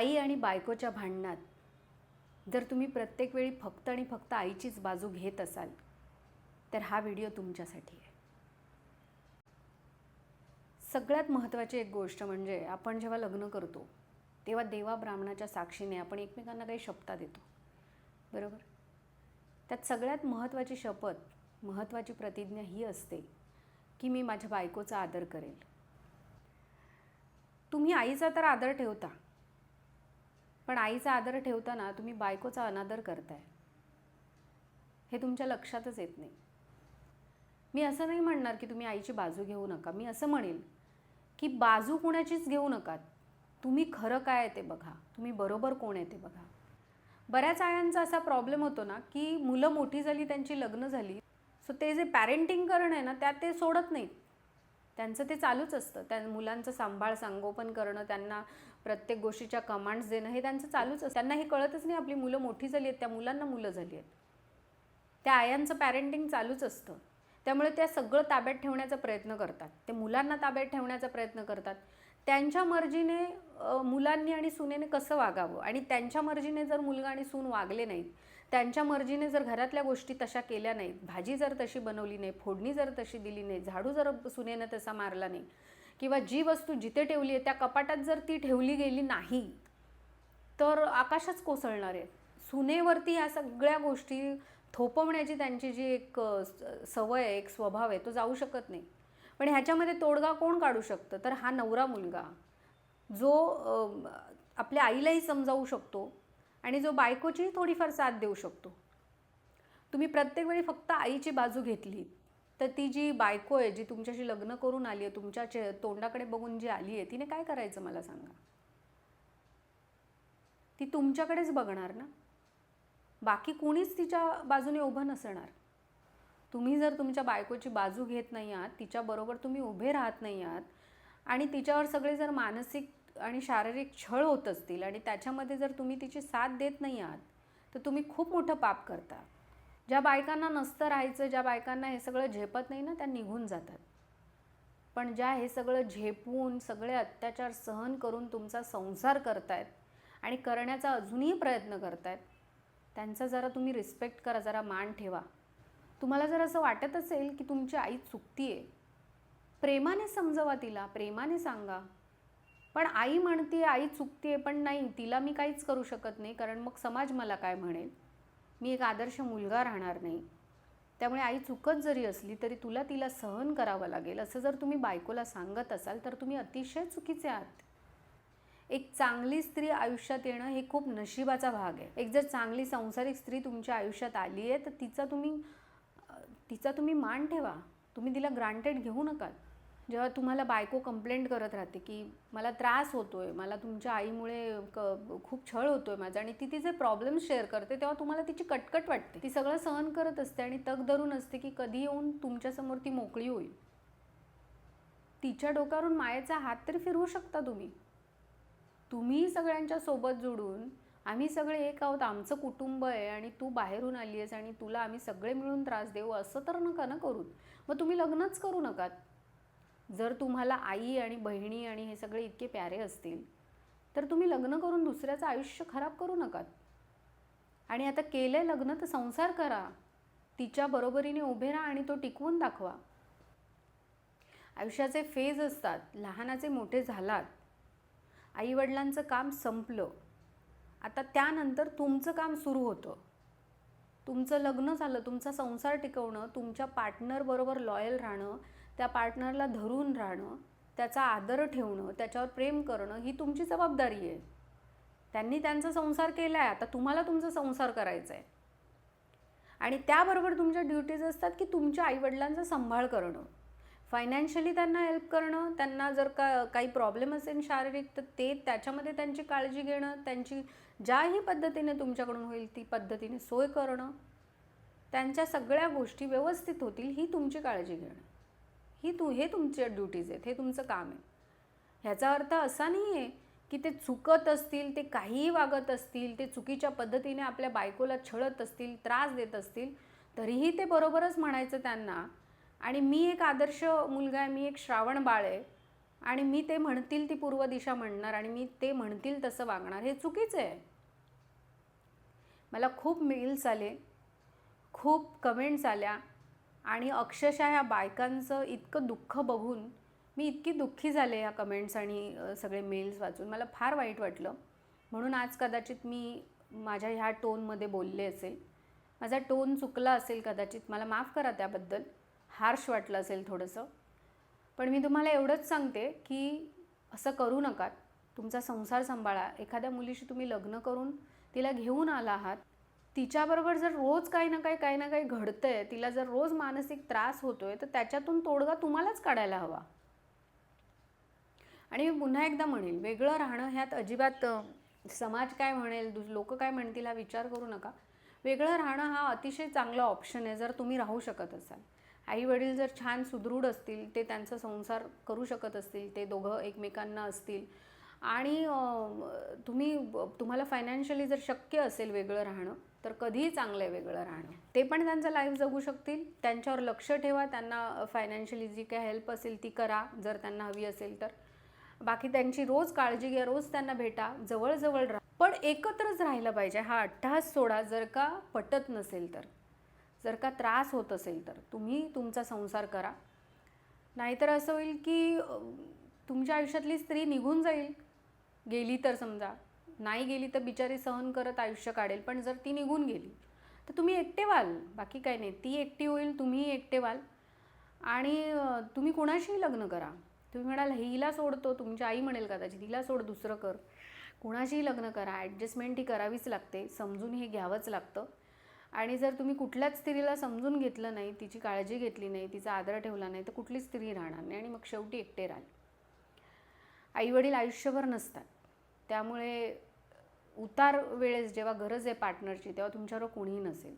आई आणि बायकोच्या भांडणात जर तुम्ही प्रत्येक वेळी फक्त आणि फक्त आईचीच बाजू घेत असाल तर हा व्हिडिओ तुमच्यासाठी आहे. सगळ्यात महत्त्वाची एक गोष्ट म्हणजे आपण जेव्हा लग्न करतो तेव्हा देवा ब्राह्मणाच्या साक्षीने आपण एकमेकांना काही शपथा देतो. बरोबर? त्यात सगळ्यात महत्त्वाची शपथ महत्त्वाची प्रतिज्ञा ही असते की मी माझ्या बायकोचा आदर करेल. तुम्ही आईचा तर आदर ठेवता पण आईचा आदर ठेवताना तुम्ही बायकोचा अनादर करताय. हे तुमच्या लक्षातच येत नाही. मी असं नाही म्हणणार की तुम्ही आईची बाजू घेऊ नका. मी असं म्हणेल की बाजू कुणाचीच घेऊ नका तुम्ही खरं काय आहे ते बघा. तुम्ही बरोबर कोण आहे ते बघा. बऱ्याच आयांचा असा प्रॉब्लेम होतो ना की मुलं मोठी झाली त्यांची लग्न झाली सो ते जे पॅरेंटिंग करणं आहे ना त्यात ते सोडत नाहीत. त्यांचं ते चालूच असतं. त्या मुलांचं सांभाळ संगोपन करणं त्यांना प्रत्येक गोष्टीच्या कमांड्स देणं हे त्यांचं चालूच असतं. त्यांना हे कळतच नाही आपली मुलं मोठी झाली आहेत त्या मुलांना मुलं झाली आहेत. त्या आयांचं पॅरेंटिंग चालूच असतं. त्यामुळे त्या सगळं ताब्यात ठेवण्याचा प्रयत्न करतात. ते मुलांना ताब्यात ठेवण्याचा प्रयत्न करतात. त्यांच्या मर्जीने मुलांनी आणि सुनेने कसं वागावं? आणि त्यांच्या मर्जीने जर मुलगा आणि सून वागले नाहीत त्यांच्या मर्जीने जर घरातल्या गोष्टी तशा केल्या नाहीत भाजी जर तशी बनवली नाही फोडणी जर तशी दिली नाही झाडू जर सुनेनं तसा मारला नाही किंवा जी वस्तू जिथे ठेवली आहे त्या कपाटात जर ती ठेवली गेली नाही तर आकाशच कोसळणार आहे. सुनेवरती ह्या सगळ्या गोष्टी थोपवण्याची त्यांची जी एक स- सवय आहे एक स्वभाव आहे तो जाऊ शकत नाही. पण ह्याच्यामध्ये तोडगा कोण काढू शकतं? तर हा नवरा मुलगा जो आपल्या आईलाही समजावू शकतो आणि जो बायकोचीही थोडीफार साथ देऊ शकतो. तुम्ही प्रत्येक वेळी फक्त आईची बाजू घेतली तर ती जी बायको आहे जी तुमच्याशी लग्न करून आली आहे तुमच्या चे तोंडाकडे बघून जी आली आहे तिने काय करायचं मला सांगा? ती तुमच्याकडेच बघणार ना? बाकी कुणीच तिच्या बाजूने उभं नसणार. तुम्ही जर तुमच्या बायकोची बाजू घेत नाही आहात तिच्याबरोबर तुम्ही उभे राहत नाही आहात आणि तिच्यावर सगळे जर मानसिक आणि शारीरिक छळ होत असतील आणि त्याच्यामध्ये जर तुम्ही तिची साथ देत नाही आहात तर तुम्ही खूप मोठं पाप करता. ज्या बायकांना नसतं राहायचं ज्या बायकांना हे सगळं झेपत नाही ना त्या निघून जातात. पण ज्या हे सगळं झेपून सगळे अत्याचार सहन करून तुमचा संसार करतायत आणि करण्याचा अजूनही प्रयत्न करतायत त्यांचा जरा तुम्ही रिस्पेक्ट करा जरा मान ठेवा. तुम्हाला जर असं वाटत असेल की तुमची आई चुकती आहे प्रेमाने समजवा तिला प्रेमाने सांगा. पण आई म्हणते आई चुकते पण नाही तिला मी काहीच करू शकत नाही कारण मग समाज मला काय म्हणेल? मी एक आदर्श मुलगा राहणार नाही. त्यामुळे आई चुकत जरी असली तरी तुला तिला सहन करावं लागेल. असं जर तुम्ही बायकोला सांगत असाल तर तुम्ही अतिशय चुकीचे आहात. एक चांगली स्त्री आयुष्यात येणं हे खूप नशिबाचा भाग आहे. एक जर चांगली संसारिक स्त्री तुमच्या आयुष्यात आली आहे तर तिचा तुम्ही तिचा तुम्ही मान ठेवा. तुम्ही तिला ग्रांटेड घेऊ नका. जेव्हा तुम्हाला बायको कंप्लेंट करत राहते की मला त्रास होतो आहे मला तुमच्या आईमुळे क खूप छळ होतो आहे माझा आणि ती तिचे प्रॉब्लेम शेअर करते तेव्हा तुम्हाला तिची कटकट वाटते. ती सगळं सहन करत असते आणि तग धरून असते की कधी येऊन तुमच्यासमोर ती मोकळी होईल. तिच्या डोक्यावरून मायेचा हात तरी फिरवू शकता तुम्ही. तुम्ही सगळ्यांच्या सोबत जोडून आम्ही सगळे एक आहोत आमचं कुटुंब आहे आणि तू बाहेरून आली आहेस आणि तुला आम्ही सगळे मिळून त्रास देऊ असं तर नका ना करून मग तुम्ही लग्नच करू नकात जर तुम्हाला आई आणि बहिणी आणि हे सगळे इतके प्यारे असतील तर तुम्ही लग्न करून दुसऱ्याचं आयुष्य खराब करू नकात आणि आता केलंय लग्न तर संसार करा. तिच्या बरोबरीने उभे राहा आणि तो टिकवून दाखवा. आयुष्याचे फेज असतात लहानाचे मोठे झालात. आईवडिलांचं काम संपलं. आता त्यानंतर तुमचं काम सुरू होतं. तुमचं लग्न झालं तुमचा संसार टिकवणं तुमच्या पार्टनरबरोबर लॉयल राहणं त्या पार्टनरला धरून राहणं त्याचा आदर ठेवणं त्याच्यावर प्रेम करणं ही तुमची जबाबदारी आहे. त्यांनी त्यांचा संसार केला आहे आता तुम्हाला तुमचा संसार करायचा आहे आणि त्याबरोबर तुमच्या ड्युटीज असतात की तुमच्या आईवडिलांचा सांभाळ करणं. फायनान्शियली त्यांना हेल्प करणं त्यांना जर का काही प्रॉब्लेम असेल शारीरिक तर ते त्याच्यामध्ये त्यांची काळजी घेणं त्यांची ज्याही पद्धतीने तुमच्याकडून होईल ती पद्धतीने सोय करणं. त्यांच्या सगळ्या गोष्टी व्यवस्थित होतील ही तुमची काळजी घेणं. ही तू हे तुमच्या ड्युटीज आहेत हे तुमचं काम आहे. ह्याचा अर्थ असा नाही आहे की ते चुकत असतील ते काहीही वागत असतील ते चुकीच्या पद्धतीने आपल्या बायकोला छळत असतील त्रास देत असतील तरीही ते बरोबरच म्हणायचं त्यांना. आणि मी एक आदर्श मुलगा आहे मी एक श्रावण बाळ आहे आणि मी ते म्हणतील ती पूर्व दिशा म्हणणार आणि मी ते म्हणतील तसं वागणार हे चुकीचं आहे. मला खूप मेल्स आले खूप कमेंट्स आल्या. आणि अक्षरशः ह्या बायकांचं इतकं दुःख बघून मी इतकी दुःखी झाले ह्या कमेंट्स आणि सगळे मेल्स वाचून. मला फार वाईट वाटलं. म्हणून आज कदाचित मी माझ्या ह्या टोनमध्ये बोलले असेल. माझा टोन चुकला असेल कदाचित. मला माफ करा त्याबद्दल. हार्श वाटलं असेल थोडंसं. पण मी तुम्हाला एवढंच सांगते की असं करू नका. तुमचा संसार सांभाळा. एखाद्या मुलीशी तुम्ही लग्न करून तिला घेऊन आला आहात. तिच्याबरोबर जर रोज काही ना काही काही ना काही घडतंय तिला जर रोज मानसिक त्रास होतोय तर त्याच्यातून तोडगा तुम्हालाच काढायला हवा. आणि मी पुन्हा एकदा म्हणेल वेगळं राहणं ह्यात अजिबात समाज काय म्हणेल लोक काय म्हणतील हा विचार करू नका. वेगळं राहणं हा अतिशय चांगला ऑप्शन आहे जर तुम्ही राहू शकत असाल. आई वडील जर छान सुदृढ असतील ते त्यांचा संसार करू शकत असतील ते दोघं एकमेकांना असतील. आणि तुम्ही तुम्हाला फायनान्शियली जर शक्य असेल वेगळं राहणं तर कधीही चांगलं आहे वेगळं राहणं. ते पण त्यांचं लाईफ जगू शकतील. त्यांच्यावर लक्ष ठेवा. त्यांना फायनान्शियली जी काय हेल्प असेल ती करा. जर त्यांना हवी असेल तर. बाकी त्यांची रोज काळजी घ्या. रोज त्यांना भेटा. जवळजवळ राहा. पण एकत्रच राहिलं पाहिजे. हा अठ्ठास सोडा. जर का पटत नसेल तर. जर का त्रास होत असेल तर. तुम्ही तुमचा संसार करा. नाहीतर असं होईल की तुमच्या आयुष्यातली स्त्री निघून जाईल. गेली तर समजा. नाही गेली तर बिचारी सहन करत आयुष्य काढेल पण जर ती निघून गेली तर तुम्ही एकटे व्हाल. बाकी काही नाही. ती एकटी होईल तुम्ही एकटे व्हाल. आणि तुम्ही कुणाशीही लग्न करा. तुम्ही म्हणाल हिला सोडतो तुमची आई म्हणेल कदाचित हिला सोड दुसरं कर. कुणाशीही लग्न करा. ॲडजस्टमेंट ही करावीच लागते. समजून हे घ्यावंच लागतं. आणि जर तुम्ही कुठल्याच स्त्रीला समजून घेतलं नाही तिची काळजी घेतली नाही तिचा आदर ठेवला नाही तर कुठलीच स्त्री राहणार नाही. आणि मग शेवटी एकटे राहील. आईवडील आयुष्यभर नसतात. त्यामुळे उतार वेळेस जेव्हा गरज आहे पार्टनरची तेव्हा तुमच्यावर कोणीही नसेल.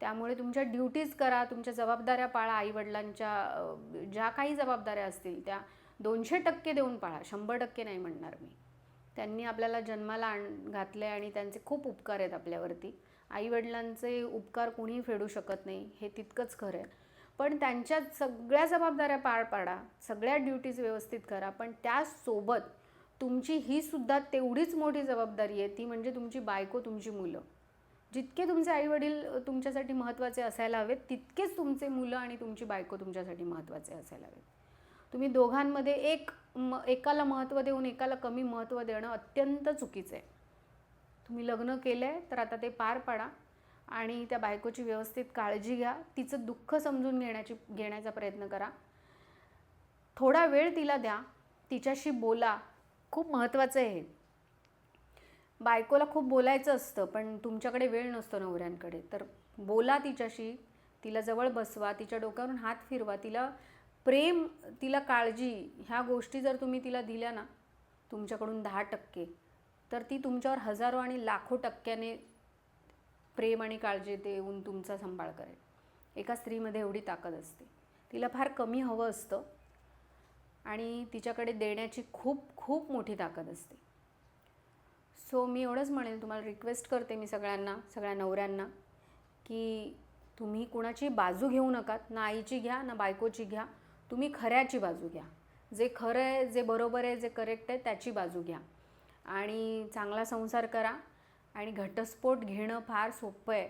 त्यामुळे तुमच्या ड्युटीज करा तुमच्या जबाबदाऱ्या पाळा आईवडिलांच्या ज्या काही जबाबदाऱ्या असतील त्या दोनशे टक्के देऊन पाळा. शंभर टक्के नाही म्हणणार मी. त्यांनी आपल्याला जन्माला आण घातले आणि त्यांचे खूप उपकार आहेत आपल्यावरती. आईवडिलांचे उपकार कोणीही फेडू शकत नाही हे तितकंच खरं आहे. पण त्यांच्या सगळ्या जबाबदाऱ्या पार पाडा सगळ्या ड्युटीज व्यवस्थित करा पण त्यासोबत तुमची ही सुद्धा तेवढीच मोठी जबाबदारी आहे ती म्हणजे तुमची बायको तुमची मुलं. जितके तुमचे आईवडील तुमच्यासाठी महत्त्वाचे असायला हवेत तितकेच तुमचे मुलं आणि तुमची बायको तुमच्यासाठी महत्त्वाचे असायला हवेत. तुम्ही दोघांमध्ये एक म एकाला महत्त्व देऊन एकाला कमी महत्त्व देणं अत्यंत चुकीचं आहे. तुम्ही लग्न केलं आहे तर आता ते पार पाडा आणि त्या बायकोची व्यवस्थित काळजी घ्या. तिचं दुःख समजून घेण्याची घेण्याचा प्रयत्न करा. थोडा वेळ तिला द्या. तिच्याशी बोला. खूप महत्त्वाचं आहे हे. बायकोला खूप बोलायचं असतं पण तुमच्याकडे वेळ नसतो नवऱ्यांकडे. तर बोला तिच्याशी तिला जवळ बसवा तिच्या डोक्यावरून हात फिरवा तिला प्रेम तिला काळजी ह्या गोष्टी जर तुम्ही तिला दिल्या ना तुमच्याकडून दहा टक्के तर ती तुमच्यावर हजारो आणि लाखो टक्क्याने प्रेम आणि काळजी देऊन तुमचा सांभाळ करेल. एका स्त्रीमध्ये एवढी ताकद असते. तिला फार कमी हवं असतं आणि तिच्याकडे देण्याची खूप खूप मोठी ताकद असते. सो मी एवढंच म्हणेल तुम्हाला रिक्वेस्ट करते मी सगळ्यांना सगळ्या नवऱ्यांना की तुम्ही कुणाची बाजू घेऊ नकात ना आईची घ्या ना बायकोची घ्या तुम्ही खऱ्याची बाजू घ्या. जे खरं आहे जे बरोबर आहे जे करेक्ट आहे त्याची बाजू घ्या. आणि चांगला संसार करा. आणि घटस्फोट घेणं फार सोपं आहे.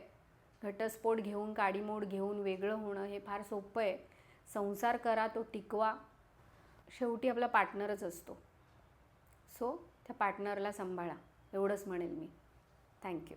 घटस्फोट घेऊन काडीमोड घेऊन वेगळं होणं हे फार सोपं आहे. संसार करा तो टिकवा. शेवटी आपला पार्टनरच असतो. सो त्या पार्टनरला सांभाळा. एवढंच म्हणेल मी. थँक्यू